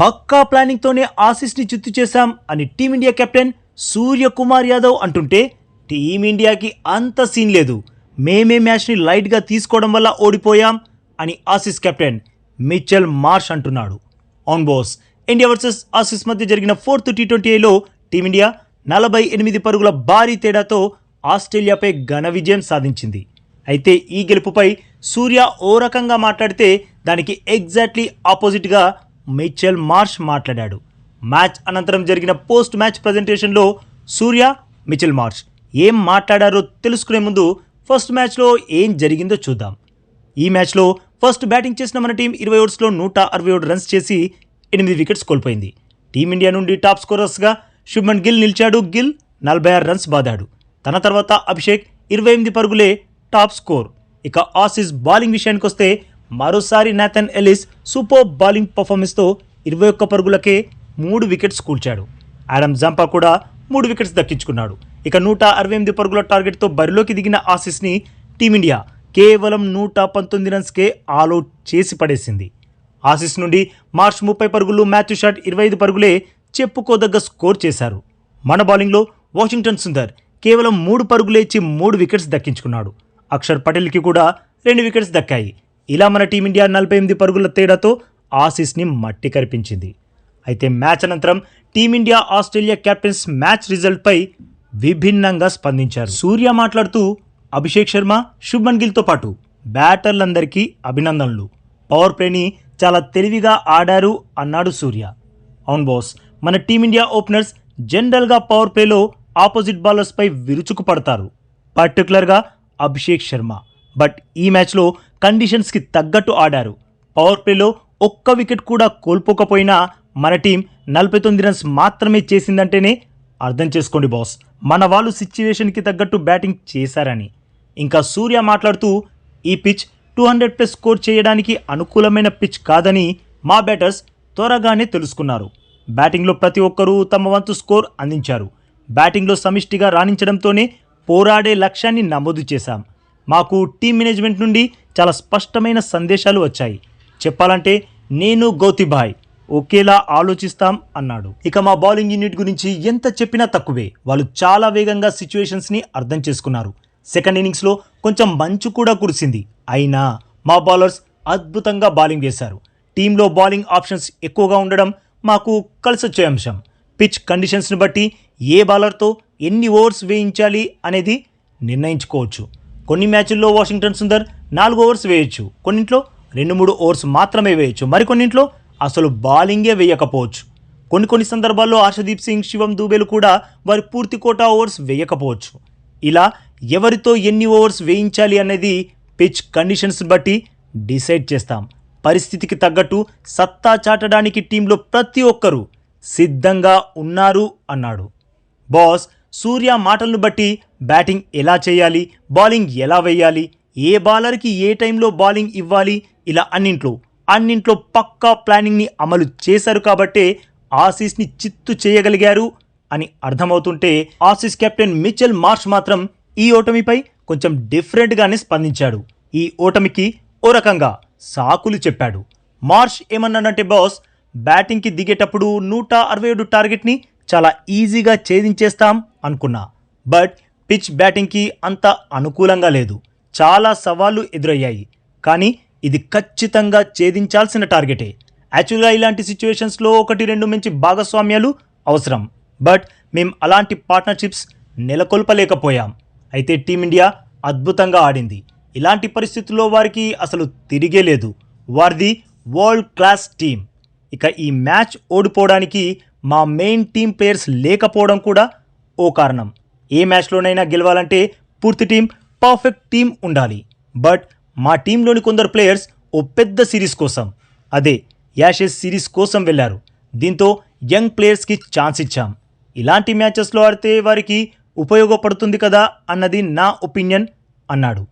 పక్కా ప్లానింగ్తోనే ఆశీస్ని చిత్తు చేశాం అని టీమిండియా కెప్టెన్ సూర్యకుమార్ యాదవ్ అంటుంటే టీమిండియాకి అంత సీన్ లేదు. మేమే మ్యాచ్ని లైట్గా తీసుకోవడం వల్ల ఓడిపోయాం అని ఆసీస్ కెప్టెన్ మిచెల్ మార్ష్ అంటున్నాడు. ఆన్ బోస్ ఇండియా వర్సెస్ ఆసీస్ మధ్య జరిగిన ఫోర్త్ టీ ట్వంటీ ట్వంటీలో టీమిండియా నలభై ఎనిమిది పరుగుల భారీ తేడాతో ఆస్ట్రేలియాపై ఘన విజయం సాధించింది. అయితే ఈ గెలుపుపై సూర్య ఓ రకంగా మాట్లాడితే దానికి ఎగ్జాక్ట్లీ ఆపోజిట్గా మిచెల్ మార్ష్ మాట్లాడాడు. మ్యాచ్ అనంతరం జరిగిన పోస్ట్ మ్యాచ్ ప్రజెంటేషన్లో సూర్య మిచెల్ మార్ష్ ఏం మాట్లాడారో తెలుసుకునే ముందు ఫస్ట్ మ్యాచ్లో ఏం జరిగిందో చూద్దాం. ఈ మ్యాచ్లో ఫస్ట్ బ్యాటింగ్ చేసిన మన టీం ఇరవై ఓవర్స్లో నూట అరవై ఏడు రన్స్ చేసి ఎనిమిది వికెట్స్ కోల్పోయింది. టీమిండియా నుండి టాప్ స్కోరర్స్గా శుభ్మన్ గిల్ నిలిచాడు. గిల్ నలభై ఆరు రన్స్ బాదాడు. తన తర్వాత అభిషేక్ ఇరవై ఎనిమిది పరుగులే టాప్ స్కోర్. ఇక ఆసీస్ బౌలింగ్ విషయానికి వస్తే మరోసారి నాథన్ ఎలిస్ సూపర్ బౌలింగ్ పర్ఫార్మెన్స్తో ఇరవై ఒక్క పరుగులకే మూడు వికెట్స్ కూల్చాడు. ఆడమ్ జంపా కూడా మూడు వికెట్స్ దక్కించుకున్నాడు. ఇక నూట అరవై ఎనిమిది పరుగుల టార్గెట్తో బరిలోకి దిగిన ఆసీస్ని టీమిండియా కేవలం నూట పంతొమ్మిది రన్స్కే ఆల్అవుట్ చేసి పడేసింది. ఆసీస్ నుండి మార్చ్ ముప్పై పరుగులు మ్యాథ్యూ షాట్ ఇరవై ఐదు పరుగులే చెప్పుకోదగ్గ స్కోర్ చేశారు. మన బౌలింగ్లో వాషింగ్టన్ సుందర్ కేవలం మూడు పరుగులే ఇచ్చి మూడు వికెట్స్ దక్కించుకున్నాడు. అక్షర్ పటేల్కి కూడా రెండు వికెట్స్ దక్కాయి. ఇలా మన టీమిండియా నలభై ఎనిమిది పరుగుల తేడాతో ఆసీస్ని మట్టి కరిపించింది. అయితే మ్యాచ్ అనంతరం team India Australia captains match రిజల్ట్పై విభిన్నంగా స్పందించారు. సూర్య మాట్లాడుతూ అభిషేక్ శర్మ శుభ్మన్ గిల్తో పాటు బ్యాటర్లందరికీ అభినందనలు. పవర్ ప్లేని చాలా తెలివిగా ఆడారు అన్నాడు సూర్య. అవును బాస్ మన టీమిండియా ఓపెనర్స్ జనరల్గా పవర్ ప్లేలో ఆపోజిట్ బౌలర్స్పై విరుచుకు పడతారు పర్టికులర్గా అభిషేక్ శర్మ. బట్ ఈ మ్యాచ్లో కండిషన్స్కి తగ్గట్టు ఆడారు. పవర్ ప్లేలో ఒక్క వికెట్ కూడా కోల్పోకపోయినా మన టీం నలభై తొమ్మిది రన్స్ మాత్రమే చేసిందంటేనే అర్థం చేసుకోండి బాస్ మన వాళ్ళు సిచ్యువేషన్కి తగ్గట్టు బ్యాటింగ్ చేశారని. ఇంకా సూర్య మాట్లాడుతూ ఈ pitch two hundred plus score చేయడానికి అనుకూలమైన పిచ్ కాదని మా బ్యాటర్స్ త్వరగానే తెలుసుకున్నారు. బ్యాటింగ్లో ప్రతి ఒక్కరూ తమ వంతు స్కోర్ అందించారు. బ్యాటింగ్లో సమిష్టిగా రాణించడంతోనే పోరాడే లక్ష్యాన్ని నమోదు చేశాం. మాకు టీం మేనేజ్మెంట్ నుండి చాలా స్పష్టమైన సందేశాలు వచ్చాయి. చెప్పాలంటే నేను గౌతిభాయ్ ఒకేలా ఆలోచిస్తాం అన్నాడు. ఇక మా బౌలింగ్ యూనిట్ గురించి ఎంత చెప్పినా తక్కువే. వాళ్ళు చాలా వేగంగా సిచ్యువేషన్స్ని అర్థం చేసుకున్నారు. సెకండ్ ఇన్నింగ్స్లో కొంచెం మంచు కూడా కురిసింది. అయినా మా బౌలర్స్ అద్భుతంగా బౌలింగ్ వేశారు. టీంలో బౌలింగ్ ఆప్షన్స్ ఎక్కువగా ఉండడం మాకు కలిసొచ్చే అంశం. పిచ్ కండిషన్స్ని బట్టి ఏ బౌలర్తో ఎన్ని ఓవర్స్ వేయించాలి అనేది నిర్ణయించుకోవచ్చు. కొన్ని మ్యాచ్ల్లో వాషింగ్టన్ సుందర్ నాలుగు ఓవర్స్ వేయొచ్చు. కొన్నింట్లో రెండు మూడు ఓవర్స్ మాత్రమే వేయొచ్చు. మరికొన్నింట్లో అసలు బౌలింగే వేయకపోవచ్చు. కొన్ని కొన్ని సందర్భాల్లో ఆశదీప్ సింగ్ శివం దూబేలు కూడా వారి పూర్తి కోటా ఓవర్స్ వేయకపోవచ్చు. ఇలా ఎవరితో ఎన్ని ఓవర్స్ వేయించాలి అనేది పిచ్ కండిషన్స్ బట్టి డిసైడ్ చేస్తాం. పరిస్థితికి తగ్గట్టు సత్తా చాటడానికి టీంలో ప్రతి ఒక్కరూ సిద్ధంగా ఉన్నారు అన్నాడు. బాస్ సూర్య మాటలను బట్టి బ్యాటింగ్ ఎలా చేయాలి బౌలింగ్ ఎలా వేయాలి ఏ బౌలర్కి ఏ టైంలో బౌలింగ్ ఇవ్వాలి ఇలా అన్నింట్లో. అన్నింట్లో పక్కా ప్లానింగ్ని అమలు చేశారు కాబట్టే ఆసీస్ని చిత్తు చేయగలిగారు అని అర్థమవుతుంటే ఆసీస్ కెప్టెన్ మిచెల్ మార్ష్ మాత్రం ఈ ఓటమిపై కొంచెం డిఫరెంట్గానే స్పందించాడు. ఈ ఓటమికి ఓ రకంగా సాకులు చెప్పాడు. మార్ష్ ఏమన్నాడంటే బాస్ బ్యాటింగ్కి దిగేటప్పుడు నూట అరవై ఏడు టార్గెట్ని చాలా ఈజీగా ఛేదించేస్తాం అనుకున్నా. బట్ పిచ్ బ్యాటింగ్కి అంత అనుకూలంగా లేదు. చాలా సవాళ్ళు ఎదురయ్యాయి. కానీ ఇది ఖచ్చితంగా ఛేదించాల్సిన టార్గెటే. యాక్చువల్గా ఇలాంటి సిచ్యువేషన్స్లో ఒకటి రెండు మంచి భాగస్వామ్యాలు అవసరం. బట్ మేము అలాంటి పార్ట్నర్షిప్స్ నెలకొల్పలేకపోయాం. అయితే టీమిండియా అద్భుతంగా ఆడింది. ఇలాంటి పరిస్థితుల్లో వారికి అసలు తిరిగే లేదు. వారిది వరల్డ్ క్లాస్ టీం ఇక ఈ మ్యాచ్ ఓడిపోవడానికి మా మెయిన్ టీం ప్లేయర్స్ లేకపోవడం కూడా ఓ కారణం. ఏ మ్యాచ్లోనైనా గెలవాలంటే పూర్తి టీం పర్ఫెక్ట్ టీం ఉండాలి. బట్ మా టీంలోని కొందరు ప్లేయర్స్ ఓ పెద్ద సిరీస్ కోసం అదే యాషెస్ సిరీస్ కోసం వెళ్ళారు. దీంతో యంగ్ ప్లేయర్స్కి ఛాన్స్ ఇచ్చాం. ఇలాంటి మ్యాచెస్లో ఆడితే వారికి ఉపయోగపడుతుంది కదా అన్నది నా ఒపీనియన్ అన్నాడు.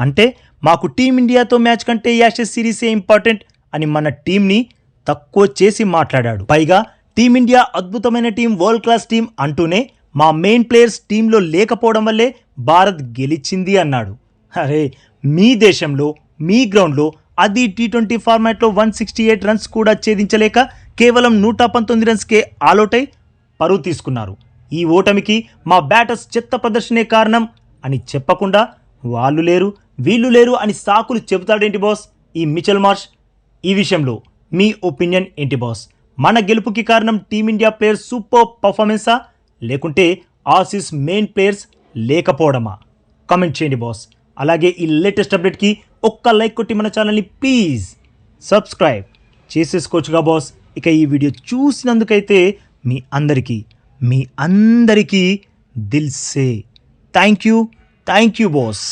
అంటే మాకు టీమిండియాతో మ్యాచ్ కంటే యాషెస్ సిరీసే ఇంపార్టెంట్ అని మన టీంని తక్కువ చేసి మాట్లాడాడు. పైగా టీమిండియా అద్భుతమైన టీం వరల్డ్ క్లాస్ టీం అంటూనే మా మెయిన్ ప్లేయర్స్ టీంలో లేకపోవడం వల్లే భారత్ గెలిచింది అన్నాడు. అరే మీ దేశంలో మీ గ్రౌండ్లో అది టీ ట్వంటీ ఫార్మాట్లో వన్ సిక్స్టీ ఎయిట్ రన్స్ కూడా ఛేదించలేక కేవలం నూట పంతొమ్మిది రన్స్కే ఆలౌట్ అయి పరువు తీసుకున్నారు. ఈ ఓటమికి మా బ్యాటర్స్ చెత్త ప్రదర్శనే కారణం అని చెప్పకుండా వాళ్ళు లేరు వీళ్ళు లేరు అని సాకులు చెబుతాడేంటి బాస్ ఈ మిచెల్ మార్ష్ ఈ విషయంలో మీ ఒపీనియన్ ఏంటి బాస్ మన గెలుపుకి కారణం టీమిండియా ప్లేయర్స్ సూపర్ పర్ఫార్మెన్సా? లేకుంటే ఆసీస్ మెయిన్ ప్లేయర్స్ లేకపోవడమా? కమెంట్ చేయండి బాస్. అలాగే ఈ లేటెస్ట్ అప్డేట్కి ఒక్క లైక్ కొట్టి మన ఛానల్ని ప్లీజ్ సబ్స్క్రైబ్ చేసేసుకోవచ్చుగా బాస్. ఇక ఈ వీడియో చూసినందుకైతే మీ అందరికీ మీ అందరికీ దిల్సే thank you thank you boss.